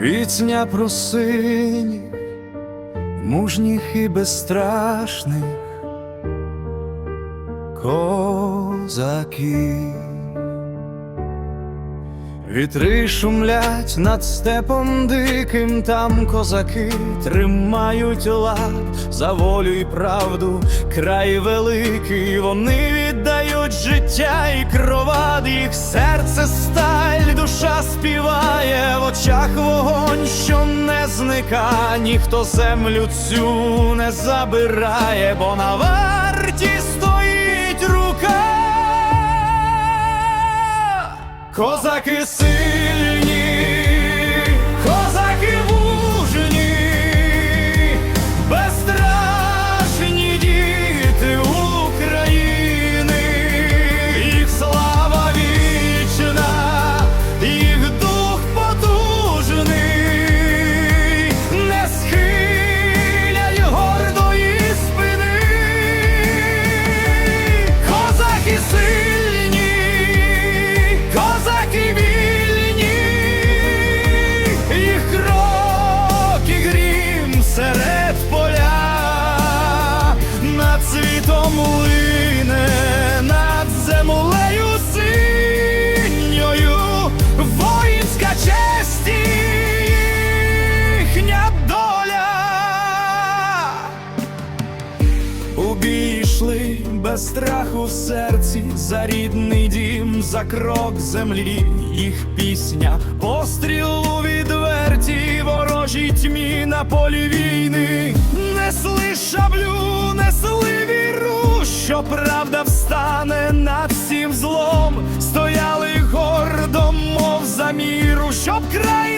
Віцня про синіх, мужніх і безстрашних козаків. Вітри шумлять над степом диким, там козаки тримають лад за волю і правду, край великий, вони віддають життя і кровад, їх серце сталь, душа співає, в очах вогонь, що не зника, ніхто землю цю не забирає, бо на варті стоїть рука. Козаки сильні, над світом лине, над землею синьою, воїнська честь їхня доля. У без страху в серці, за рідний дім, за крок землі, їх пісня, постріл у відверті, ворожій тьмі на полі війни, що правда встане над всім злом, стояли гордо, мов за міру, щоб край.